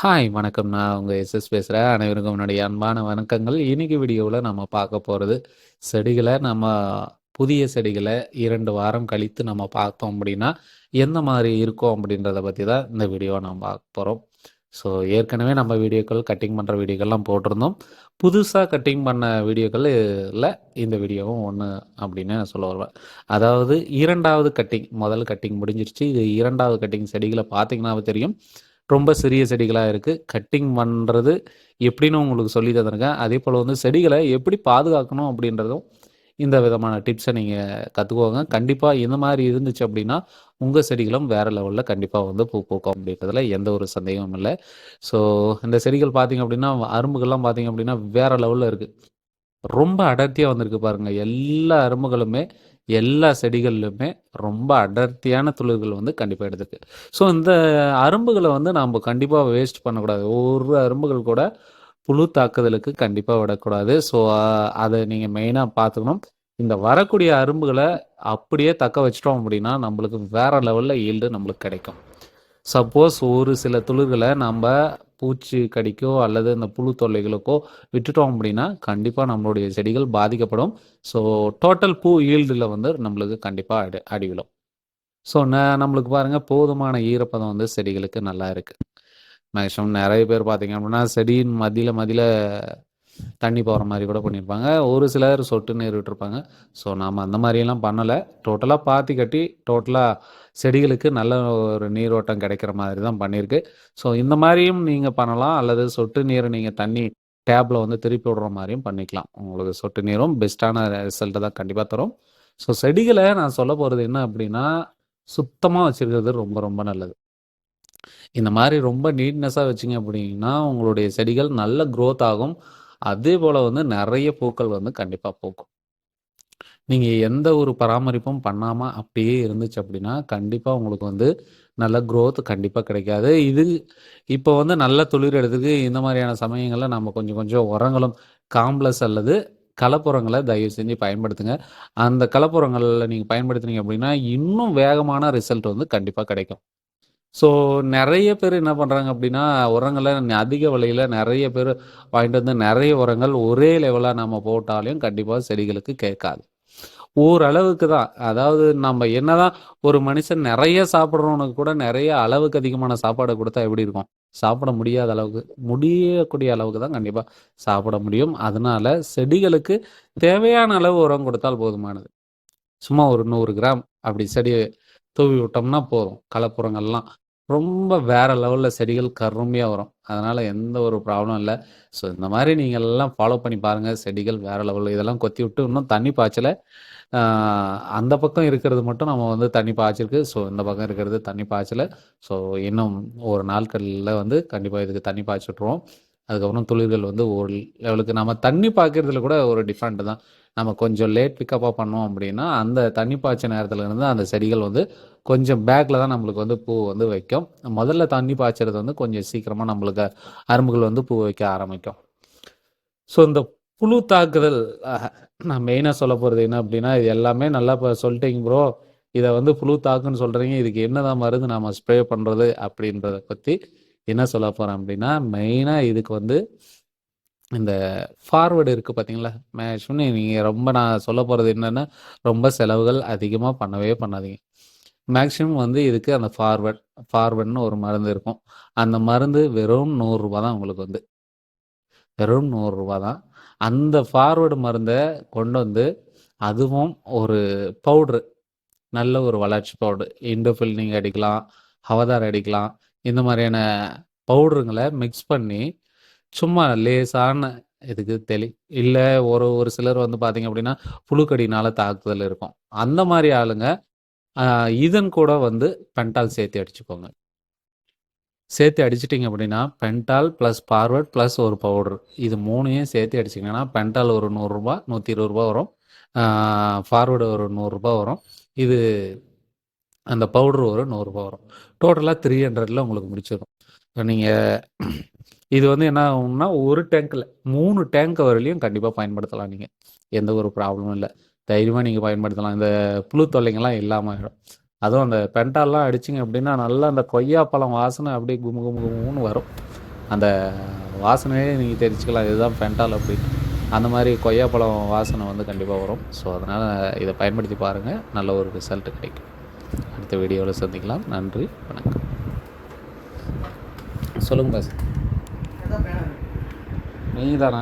Hi வணக்கம். நான் உங்கள் எஸ்எஸ் பேசுகிறேன் அனைவருக்கும் என்னுடைய அன்பான வணக்கங்கள். இன்னைக்கு வீடியோவில் நம்ம பார்க்க போகிறது செடிகளை நம்ம புதிய செடிகளை இரண்டு வாரம் கழித்து நம்ம பார்த்தோம் அப்படின்னா எந்த மாதிரி இருக்கும் அப்படின்றத பற்றி தான் இந்த வீடியோவை நம்ம பார்க்க போகிறோம் ஸோ ஏற்கனவே நம்ம வீடியோக்கள் கட்டிங் பண்ணுற வீடியோக்கள்லாம் போட்டிருந்தோம். புதுசாக கட்டிங் பண்ண வீடியோக்களில் இந்த வீடியோவும் ஒன்று அப்படின்னு சொல்ல வருவேன். அதாவது இரண்டாவது கட்டிங் முதல் கட்டிங் முடிஞ்சிருச்சு. இது இரண்டாவது கட்டிங் செடிகளை பார்த்தீங்கன்னாவே தெரியும். ரொம்ப சிறிய செடிகளாக இருக்குது கட்டிங் பண்ணுறது எப்படின்னு உங்களுக்கு சொல்லி தந்திருக்கேன். அதே போல் வந்து செடிகளை எப்படி பாதுகாக்கணும் அப்படின்றதும் இந்த விதமான டிப்ஸை நீங்கள் கற்றுக்கோங்க கண்டிப்பாக இந்த மாதிரி இருந்துச்சு அப்படின்னா உங்கள் செடிகளும் வேறு லெவலில் கண்டிப்பாக வந்து பூ பூக்கும் அப்படின்றதுல எந்த ஒரு சந்தேகமும் இல்லை. ஸோ இந்த செடிகள் பார்த்தீங்க அப்படின்னா அரும்புகள்லாம் பார்த்தீங்க அப்படின்னா வேறு லெவலில் இருக்குது ரொம்ப அடர்த்தியாக வந்திருக்கு பாருங்கள் எல்லா அரும்புகளுமே எல்லா செடிகள்லையுமே ரொம்ப அடர்த்தியான துளிர்கள் வந்து கண்டிப்பாக எடுத்துருக்கு ஸோ இந்த அரும்புகளை வந்து நம்ம கண்டிப்பாக வேஸ்ட் பண்ணக்கூடாது. ஒரு அரும்புகள் கூட புழு தாக்குதலுக்கு கண்டிப்பாக விடக்கூடாது. ஸோ அதை நீங்கள் மெயினாக பார்த்துக்கணும். இந்த வரக்கூடிய அரும்புகளை அப்படியே தக்க வச்சிட்டோம் அப்படின்னா நம்மளுக்கு வேற லெவலில் ஈல்டு நம்மளுக்கு கிடைக்கும். சப்போஸ் ஒரு சில துளிர்களை நம்ம பூச்சி கடிக்கோ அல்லது இந்த புழு தொல்லைகளுக்கோ விட்டுட்டோம் அப்படின்னா கண்டிப்பாக நம்மளுடைய செடிகள் பாதிக்கப்படும். ஸோ டோட்டல் பூ ஈல்டில் வந்து நம்மளுக்கு கண்டிப்பாக அடி அடிவிடும் ஸோ ந நம்மளுக்கு பாருங்கள் போதுமான ஈரப்பதம் வந்து செடிகளுக்கு நல்லா இருக்குது மேக்ஸிமம் நிறைய பேர் பார்த்தீங்க அப்படின்னா செடியின் மதியில் மதியில் தண்ணி போகிற மாதிரி கூட பண்ணியிருப்பாங்க ஒரு சிலர் சொட்டு நீர் விட்டுருப்பாங்க. ஸோ நாம் அந்த மாதிரியெல்லாம் பண்ணலை. டோட்டலாக பாத்தி கட்டி டோட்டலாக செடிகளுக்கு நல்ல ஒரு நீரோட்டம் கிடைக்கிற மாதிரி தான் பண்ணியிருக்கு ஸோ இந்த மாதிரியும் நீங்கள் பண்ணலாம். அல்லது சொட்டு நீரை நீங்கள் தண்ணி டேப்பில் வந்து திருப்பி விடுற மாதிரியும் பண்ணிக்கலாம். உங்களுக்கு சொட்டு நீரும் பெஸ்ட்டான ரிசல்ட்டை தான் கண்டிப்பாக தரும். ஸோ செடிகளை நான் சொல்ல போகிறது என்ன அப்படின்னா சுத்தமாக வச்சுருக்கிறது ரொம்ப ரொம்ப நல்லது. இந்த மாதிரி ரொம்ப நீட்னஸாக வச்சிங்க அப்படின்னா உங்களுடைய செடிகள் நல்ல க்ரோத் ஆகும். அதே போல் வந்து நிறைய பூக்கள் வந்து கண்டிப்பாக பூக்கும். நீங்கள் எந்த ஒரு பராமரிப்பும் பண்ணாமல் அப்படியே இருந்துச்சு அப்படின்னா கண்டிப்பாக உங்களுக்கு வந்து நல்ல க்ரோத் கண்டிப்பாக கிடைக்காது. இது இப்போ வந்து நல்ல துளிர் எடுத்துக்கு இந்த மாதிரியான சமயங்களில் நம்ம கொஞ்சம் கொஞ்சம் உரங்களும் காம்ப்ளஸ் அல்லது கலப்புரங்களை தயவு செஞ்சு பயன்படுத்துங்க. அந்த கலப்புரங்களில் நீங்கள் பயன்படுத்துனீங்க அப்படின்னா இன்னும் வேகமான ரிசல்ட் வந்து கண்டிப்பாக கிடைக்கும். ஸோ நிறைய பேர் என்ன பண்ணுறாங்க அப்படின்னா உரங்களை அதிக விலையில் நிறைய பேர் வாங்கிட்டு வந்து நிறைய உரங்கள் ஒரே லெவலாக நம்ம போட்டாலையும் கண்டிப்பாக செடிகளுக்கு கேட்காது. ஓரளவுக்கு தான். அதாவது நம்ம என்னதான் ஒரு மனுஷன் நிறைய சாப்பிட்றவனுக்கு கூட நிறைய அளவுக்கு அதிகமான சாப்பாடு கொடுத்தா எப்படி இருக்கும்? சாப்பிட முடியாத அளவுக்கு முடியக்கூடிய அளவுக்கு தான் கண்டிப்பாக சாப்பிட முடியும். அதனால செடிகளுக்கு தேவையான அளவு உரம் கொடுத்தால் போதுமானது. சும்மா ஒரு நூறு கிராம் அப்படி செடி தூவி விட்டோம்னா போதும். கலப்புறங்கள்லாம் ரொம்ப வேற லெவலில் செடிகள் கருமையாக வரும். அதனால் எந்த ஒரு ப்ராப்ளம் இல்லை. ஸோ இந்த மாதிரி நீங்கள் எல்லாம் ஃபாலோ பண்ணி பாருங்கள் செடிகள் வேற லெவலில் இதெல்லாம் கொத்தி விட்டு இன்னும் தண்ணி பாய்ச்சலை. அந்த பக்கம் இருக்கிறது மட்டும் நம்ம வந்து தண்ணி பாய்ச்சிருக்கு. ஸோ இந்த பக்கம் இருக்கிறது தண்ணி பாய்ச்சலை. ஸோ இன்னும் ஒரு நாட்களில் வந்து கண்டிப்பாக இதுக்கு தண்ணி பாய்ச்சிட்ருவோம் அதுக்கப்புறம் துளிர்கள் வந்து ஒரு லெவலுக்கு நம்ம தண்ணி பாய்க்கிறதுல கூட ஒரு டிஃப்ரெண்ட் தான். நம்ம கொஞ்சம் லேட் பிக்கப்பாக பண்ணோம் அப்படின்னா அந்த தண்ணி பாய்ச்ச நேரத்தில் இருந்து அந்த செடிகள் வந்து கொஞ்சம் பேக்கில் தான் நம்மளுக்கு வந்து பூ வந்து வைக்கும். முதல்ல தண்ணி பாய்ச்சறது வந்து கொஞ்சம் சீக்கிரமாக நம்மளுக்கு அரும்புகள் வந்து பூ வைக்க ஆரம்பிக்கும். ஸோ இந்த புழு தாக்குதல் நான் மெயினாக சொல்ல போகிறது என்ன அப்படின்னா இது எல்லாமே நல்லா இப்போ சொல்லிட்டீங்க ப்ரோ இதை வந்து புழு தாக்குன்னு சொல்கிறீங்க இதுக்கு என்னதான் மருந்து நாம் ஸ்ப்ரே பண்ணுறது அப்படின்றத பற்றி என்ன சொல்ல போகிறேன் அப்படின்னா மெயினாக இதுக்கு வந்து இந்த ஃபார்வேர்டு இருக்குது பார்த்தீங்களா மேக்ஸிமம் நீங்கள் ரொம்ப நான் சொல்ல போகிறது என்னென்னா ரொம்ப செலவுகள் அதிகமாக பண்ணவே பண்ணாதீங்க. மேக்ஸிமம் வந்து இதுக்கு அந்த ஃபார்வர்ட் ஃபார்வர்ட்னு ஒரு மருந்து இருக்கும். அந்த மருந்து வெறும் நூறுரூவா தான் உங்களுக்கு வந்து. வெறும் நூறுரூவா தான். அந்த ஃபார்வேர்டு மருந்தை கொண்டு வந்து அதுவும் ஒரு பவுட்ரு நல்ல ஒரு வளர்ச்சி பவுட்ரு இண்டோஃபில் நீங்கள் அடிக்கலாம் ஹவதார் அடிக்கலாம் இந்த மாதிரியான பவுடருங்களை மிக்ஸ் பண்ணி சும்மா லேசான இதுக்கு தெளி இல்லை ஒரு ஒரு சிலர் வந்து பார்த்தீங்க அப்படின்னா புழுக்கடினால தாக்குதல் இருக்கும். அந்த மாதிரி ஆளுங்க இதன் கூட வந்து பென்டால் சேர்த்து அடிச்சுக்கோங்க. சேர்த்து அடிச்சிட்டிங்க அப்படின்னா பென்டால் ப்ளஸ் பார்வர்ட் ப்ளஸ் ஒரு பவுடர் இது மூணையும் சேர்த்து அடிச்சிங்கன்னா பென்டால் ஒரு நூறுரூபா நூற்றி இருபது ரூபா வரும். ஃபார்வர்டு ஒரு நூறுரூபா வரும். இது அந்த பவுடர் ஒரு நூறுரூபா வரும். டோட்டலாக த்ரீ ஹண்ட்ரடில் உங்களுக்கு முடிச்சிடும். நீங்கள் இது வந்து என்ன ஆகும்னா ஒரு டேங்க்கில் மூணு டேங்க் வரலையும் கண்டிப்பாக பயன்படுத்தலாம் நீங்கள் எந்த ஒரு ப்ராப்ளமும் இல்லை. தைரியமாக நீங்கள் பயன்படுத்தலாம். இந்த புழு தொல்லைங்கள்லாம் இல்லாமல் ஆகிடும் அதுவும் அந்த பென்டால்லாம் அடிச்சிங்க அப்படின்னா நல்லா அந்த கொய்யாப்பழம் வாசனை அப்படியே குமு குமு குமுன்னு வரும். அந்த வாசனையே நீங்கள் தெரிஞ்சுக்கலாம். இதுதான் பென்டால் அப்படின்னு அந்த மாதிரி கொய்யாப்பழம் வாசனை வந்து கண்டிப்பாக வரும். ஸோ அதனால் இதை பயன்படுத்தி பாருங்கள் நல்ல ஒரு ரிசல்ட் கிடைக்கும். அடுத்த வீடியோவில் சந்திக்கலாம். நன்றி. வணக்கம். சொல்லுங்கள் பாஸ் நீ தானா